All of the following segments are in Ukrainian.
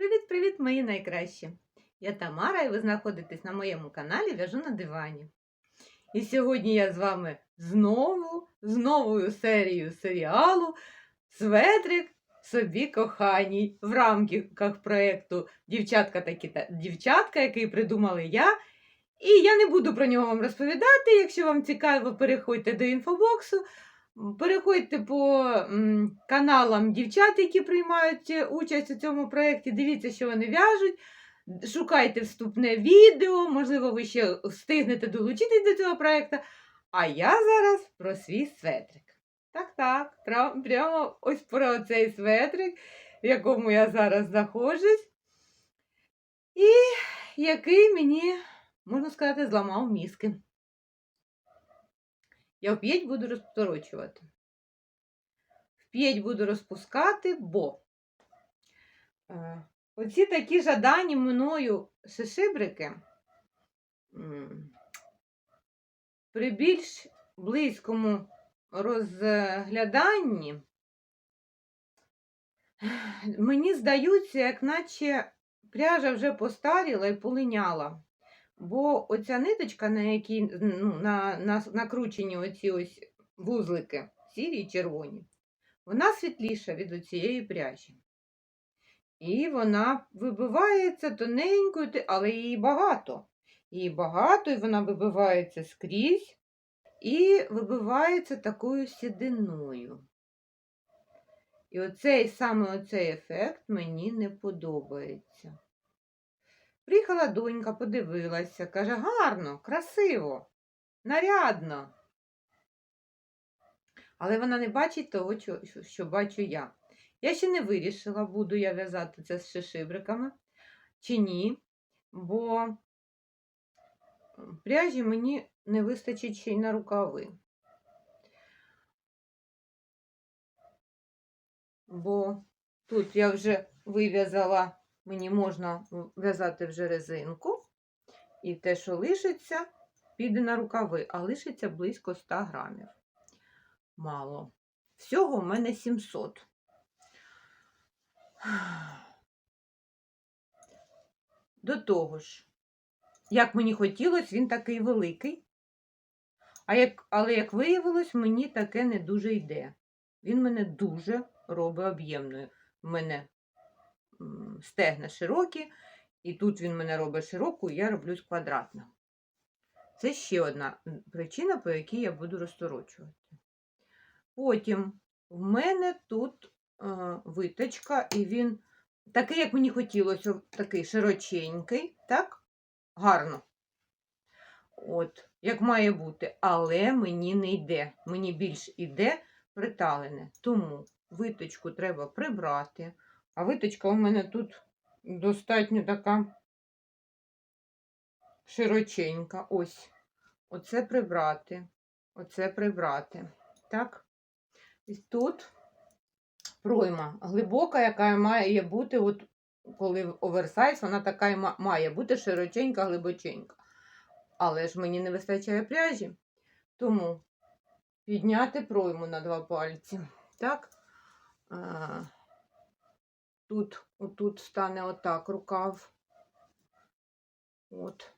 Привіт-привіт, мої найкращі! Я Тамара, і ви знаходитесь на моєму каналі В'яжу на дивані. І сьогодні я з вами знову з новою серією серіалу Светрик собі коханій в рамках проєкту Дівчатка та дівчатка, який придумали я. І я не буду про нього вам розповідати. Якщо вам цікаво, переходьте до інфобоксу. Переходьте по каналам дівчат, які приймають е, участь у цьому проєкті. Дивіться, що вони в'яжуть. Шукайте вступне відео, можливо, ви ще встигнете долучитись до цього проєкту. А я зараз про свій светрик. Так, так, прямо ось про цей светрик, в якому я зараз знаходжусь, і який мені, можна сказати, зламав мізки. Я вп'ять буду розторочувати. Вп'ять буду розпускати, бо е, оці такі жадані мною шишибрики при більш близькому розгляданні мені здаються, як наче пряжа вже постаріла і полиняла. Бо оця ниточка, на якій ну, на, на, накручені оці ось вузлики, сірі і червоні, вона світліша від оцієї пряжі. І вона вибивається тоненькою, але її багато. Її багато, і вона вибивається скрізь і вибивається такою сідиною. І оцей саме оцей ефект мені не подобається. Приїхала донька, подивилася, каже, гарно, красиво, нарядно. Але вона не бачить того, що, бачу я. Я ще не вирішила, буду я в'язати це з шишибриками чи ні, бо пряжі мені не вистачить ще й на рукави. Бо тут я вже вив'язала мені можна в'язати вже резинку, і те, що лишиться, піде на рукави, а лишиться близько 100 грамів. Мало. Всього в мене 700. До того ж, як мені хотілося, він такий великий. А як, але, як виявилось, мені таке не дуже йде. Він мене дуже робить об'ємною. У мене стегна широкі, і тут він мене робить широку, і я роблю квадратно. Це ще одна причина, по якій я буду розторочувати. Потім в мене тут е, виточка, і він такий, як мені хотілося, такий широченький, так? Гарно. От, як має бути, але мені не йде. Мені більш іде приталене. Тому виточку треба прибрати. А виточка у мене тут достатньо така широченька. Ось. Оце прибрати. Оце прибрати. Так. І тут пройма глибока, яка має бути, от коли оверсайз, вона така і має бути широченька, глибоченька. Але ж мені не вистачає пряжі. Тому підняти пройму на два пальці. Так. Тут, отут стане отак рукав. От.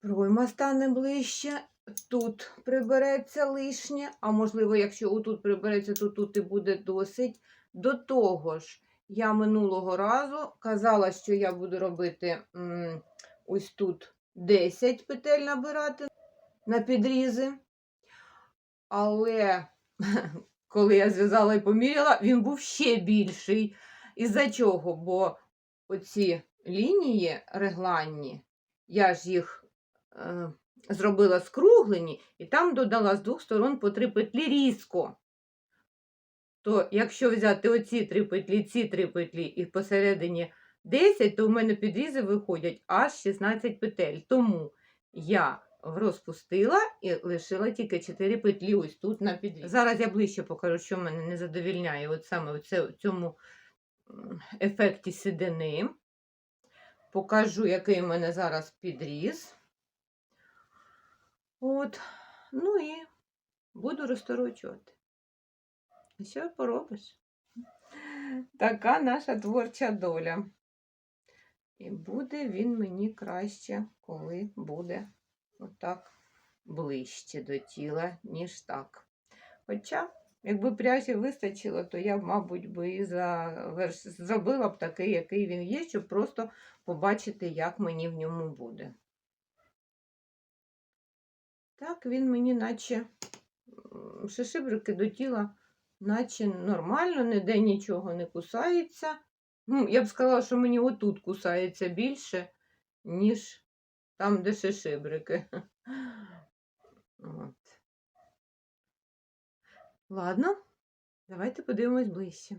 Пройма стане ближче. Тут прибереться лишнє, а можливо, якщо отут прибереться, то тут і буде досить. До того ж, я минулого разу казала, що я буду робити м, ось тут 10 петель набирати на підрізи. Але коли я зв'язала і поміряла, він був ще більший. Із-за чого? Бо оці лінії регланні, я ж їх е, зробила скруглені, і там додала з двох сторон по три петлі різко. То якщо взяти оці три петлі, ці три петлі і посередині 10, то в мене підрізи виходять аж 16 петель. Тому я розпустила і лишила тільки 4 петлі ось тут на підріз. Зараз я ближче покажу, що мене не задовільняє от саме в цьому ефекті сидини. Покажу, який в мене зараз підріз. От. Ну і буду розторочувати. Що поробиш? Така наша творча доля. І буде він мені краще, коли буде отак ближче до тіла, ніж так. Хоча, якби пряжі вистачило, то я, мабуть, би і заверш... зробила б такий, який він є, щоб просто побачити, як мені в ньому буде. Так, він мені наче шишибрики до тіла, наче нормально, ніде нічого не кусається. Ну, я б сказала, що мені отут кусається більше, ніж там, де шишибрики. От. Ладно, давайте подивимось ближче.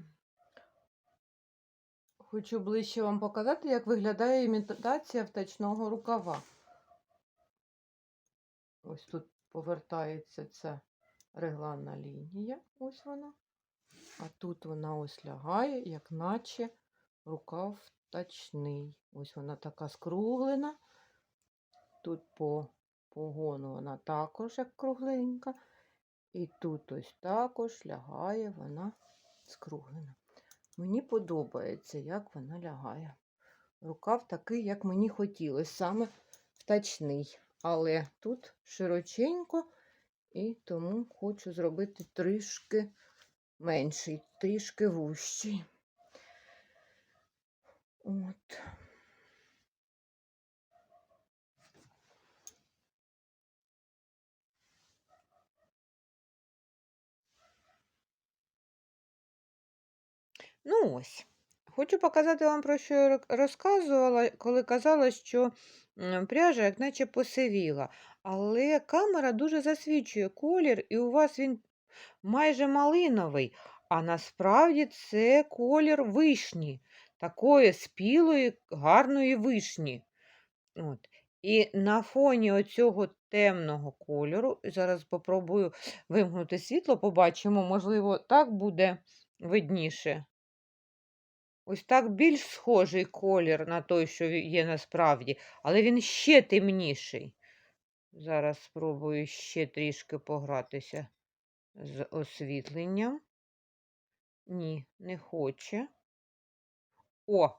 Хочу ближче вам показати, як виглядає імітація втачного рукава. Ось тут повертається ця регланна лінія, ось вона. А тут вона ось лягає, як наче рукав втачний. Ось вона така скруглена. Тут по погону вона також як кругленька. І тут ось також лягає вона скруглена. Мені подобається, як вона лягає. Рукав такий, як мені хотілося, саме втачний. Але тут широченько, і тому хочу зробити трішки менший, трішки вущий. От. Ну ось. Хочу показати вам, про що я розказувала, коли казала, що пряжа як наче посивіла. Але камера дуже засвічує колір, і у вас він майже малиновий. А насправді це колір вишні, такої спілої, гарної вишні. От. І на фоні оцього темного кольору, зараз попробую вимкнути світло, побачимо, можливо, так буде видніше. Ось так більш схожий колір на той, що є насправді, але він ще темніший. Зараз спробую ще трішки погратися з освітленням. Ні, не хоче. О,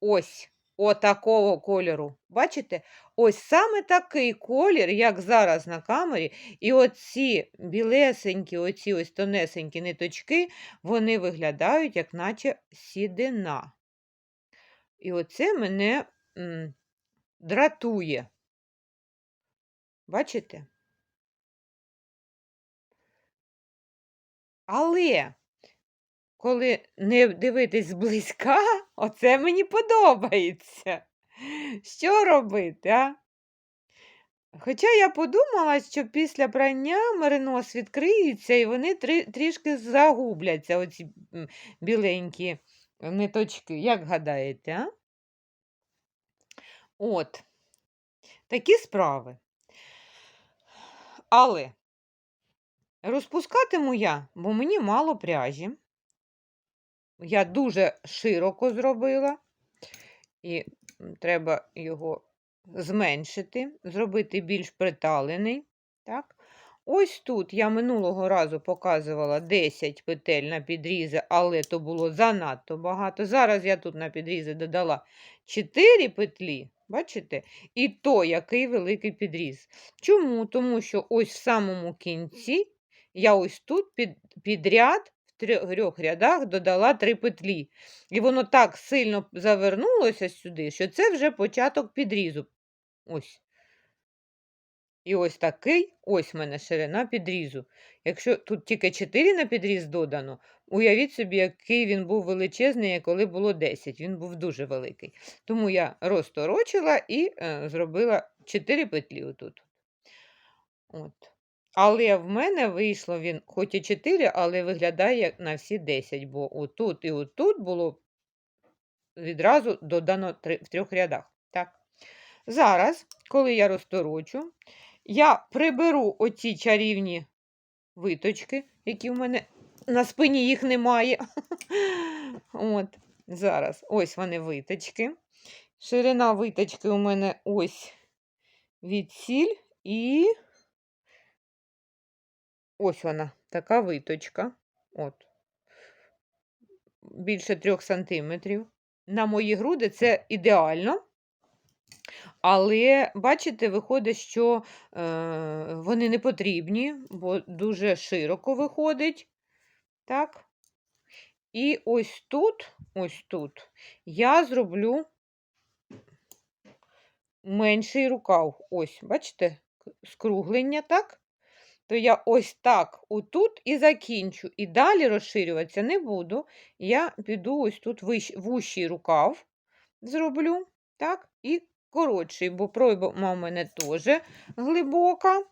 ось, отакого кольору. Бачите? Ось саме такий колір, як зараз на камері. І оці білесенькі, оці ось тонесенькі ниточки, вони виглядають, як наче сідина. І оце мене м, дратує. Бачите? Але коли не дивитись зблизька, оце мені подобається. Що робити, а? Хоча я подумала, що після прання меринос відкриється і вони трі, трішки загубляться, оці біленькі ниточки. Як гадаєте, а? От. Такі справи. Але розпускатиму я, бо мені мало пряжі. Я дуже широко зробила, і треба його зменшити, зробити більш приталений. Так? Ось тут я минулого разу показувала 10 петель на підрізи, але то було занадто багато. Зараз я тут на підрізи додала 4 петлі, бачите? І то який великий підріз. Чому? Тому що ось в самому кінці я ось тут під, підряд трьох рядах додала 3 петлі. І воно так сильно завернулося сюди, що це вже початок підрізу. Ось. І ось такий, ось в мене ширина підрізу. Якщо тут тільки 4 на підріз додано, уявіть собі, який він був величезний, коли було 10. Він був дуже великий. Тому я розторочила і е, зробила 4 петлі отут. От. Але в мене вийшло він, хоч і 4, але виглядає на всі 10, бо отут і отут було відразу додано в трьох рядах. Так. Зараз, коли я розторочу, я приберу оці чарівні виточки, які в мене на спині їх немає. От, зараз, ось вони виточки. Ширина виточки у мене ось відсіль і ось вона, така виточка. От. більше 3 см. На мої груди це ідеально. Але, бачите, виходить, що е, вони не потрібні, бо дуже широко виходить. Так. І ось тут, ось тут я зроблю менший рукав. Ось, бачите, скруглення, так? То я ось так отут і закінчу. І далі розширюватися не буду. Я піду ось тут вущий рукав зроблю, так? І коротший, бо пройма у мене теж глибока.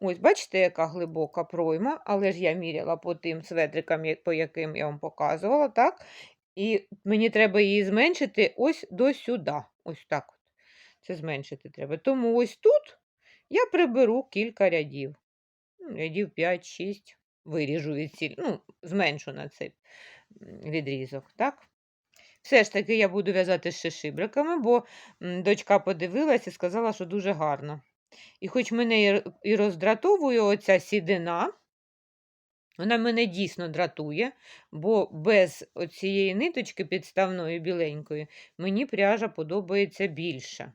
Ось, бачите, яка глибока пройма, але ж я міряла по тим светрикам, по яким я вам показувала, так? І мені треба її зменшити ось до сюди. Ось так. От. Це зменшити треба. Тому ось тут я приберу кілька рядів. Ну, Рядів 5-6 виріжу від ціль, ну, зменшу на цей відрізок, так? Все ж таки я буду в'язати ще шибриками, бо дочка подивилась і сказала, що дуже гарно. І хоч мене і роздратовує оця сідина, вона мене дійсно дратує, бо без оцієї ниточки підставної біленької мені пряжа подобається більше.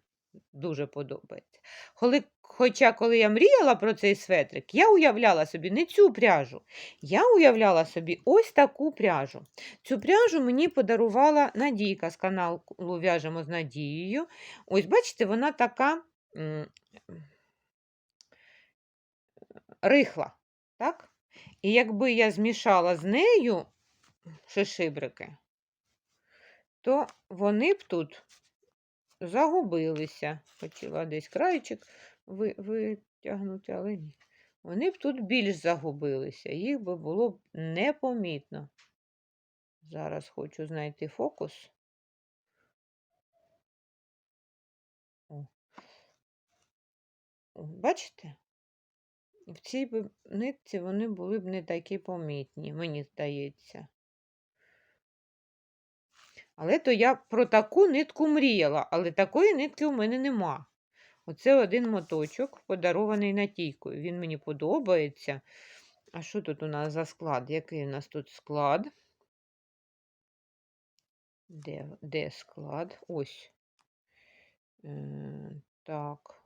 Дуже подобається. Коли, хоча, коли я мріяла про цей светрик, я уявляла собі не цю пряжу, я уявляла собі ось таку пряжу. Цю пряжу мені подарувала Надійка з каналу В'яжемо з Надією. Ось, бачите, вона така рихла. Так? І якби я змішала з нею шишибрики, то вони б тут загубилися. Хотіла десь крайчик ви- витягнути, але ні. Вони б тут більш загубилися, їх би було б непомітно. Зараз хочу знайти фокус. О. Бачите? В цій нитці вони були б не такі помітні, мені здається. Але то я про таку нитку мріяла, але такої нитки у мене нема. Оце один моточок, подарований Натійкою. Він мені подобається. А що тут у нас за склад? Який у нас тут склад? Де, де склад? Ось. Е, так.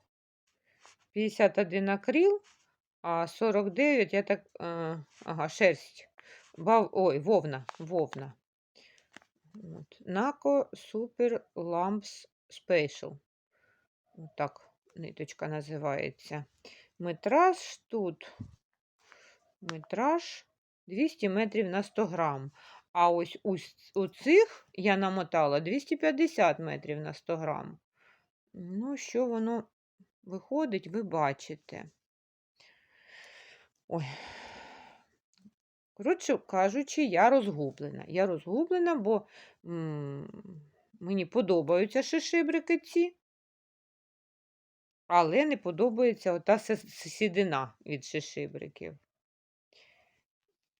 51 акрил, а 49, я так. Е, ага, шерсть. Бав, ой, вовна, вовна. Нако Super Lamps Special. Так ниточка називається. Метраж тут. Метраж 200 метрів на 100 грам. А ось у, цих я намотала 250 метрів на 100 грам. Ну, що воно виходить, ви бачите. Ой. Коротше кажучи, я розгублена. Я розгублена, бо мені подобаються шишибрики ці, але не подобається ота сідина від шишибриків.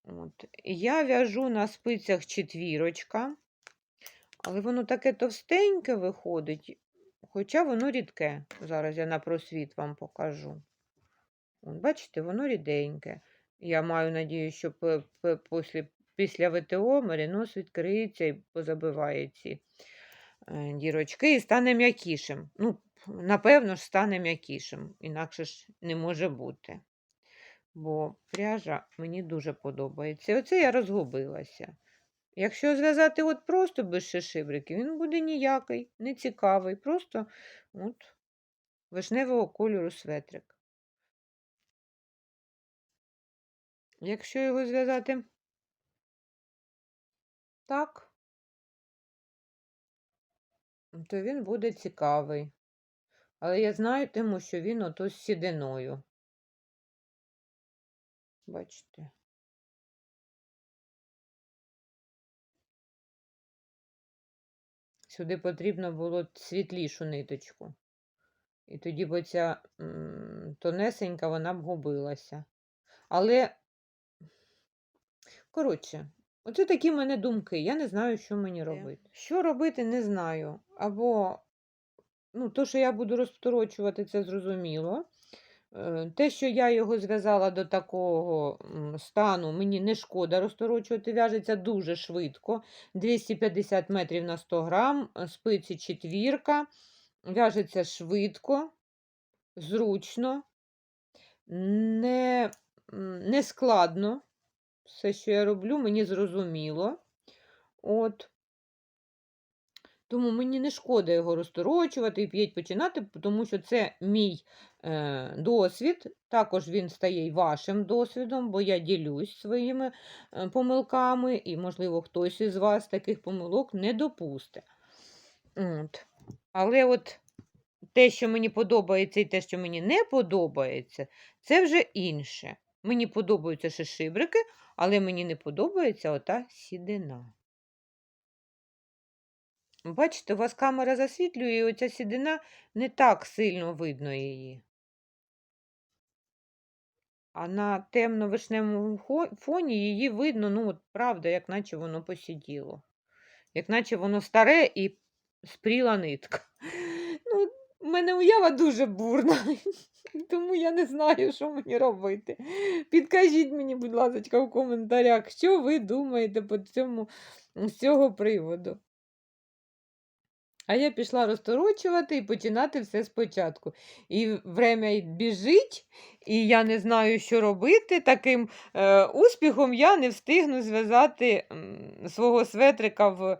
От. Я в'яжу на спицях четвірочка, але воно таке товстеньке виходить, хоча воно рідке. Зараз я на просвіт вам покажу. От, бачите, воно ріденьке. Я маю надію, що після ВТО меринос відкриється і позабиває ці е, дірочки і стане м'якішим. Ну, напевно ж, стане м'якішим, інакше ж не може бути. Бо пряжа мені дуже подобається. Оце я розгубилася. Якщо зв'язати от просто без шишибриків, він буде ніякий, не цікавий, просто от вишневого кольору светрик. Якщо його зв'язати так, то він буде цікавий. Але я знаю тому, що він ото з сідиною. Бачите? Сюди потрібно було світлішу ниточку. І тоді б ця тонесенька вона б губилася. Але, коротше, оце такі в мене думки. Я не знаю, що мені робити. Що робити, не знаю. Або, ну, то, що я буду розторочувати, це зрозуміло. Е, Те, що я його зв'язала до такого стану, мені не шкода розторочувати, в'яжеться дуже швидко. 250 метрів на 100 грам, е, спиці четвірка, в'яжеться швидко, зручно, не, не складно. Все, що я роблю, мені зрозуміло. От. Тому мені не шкода його розторочувати і п'ять починати, тому що це мій е, досвід. Також він стає й вашим досвідом, бо я ділюсь своїми е, помилками, і, можливо, хтось із вас таких помилок не допусте. От. Але от те, що мені подобається, і те, що мені не подобається, це вже інше. Мені подобаються ще шибрики, але мені не подобається ота сідина. Бачите, у вас камера засвітлює, і оця сідина не так сильно видно її. А на темно-вишневому фоні її видно, ну, от правда, як наче воно посіділо. Як наче воно старе і спріла нитка. Ну, в мене уява дуже бурна, тому я не знаю, що мені робити. Підкажіть мені, будь ласка, в коментарях, що ви думаєте по цьому, з цього приводу. А я пішла розторочувати і починати все спочатку. І время біжить, і я не знаю, що робити. Таким е, успіхом я не встигну зв'язати свого светрика в, е,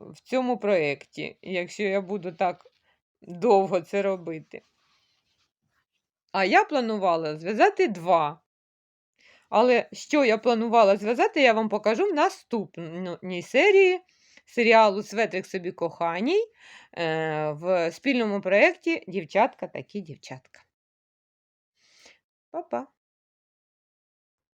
в цьому проєкті, якщо я буду так довго це робити. А я планувала зв'язати два. Але що я планувала зв'язати, я вам покажу в наступній серії серіалу Светрик собі коханій е, в спільному проєкті Дівчатка такі дівчатка. Па-па!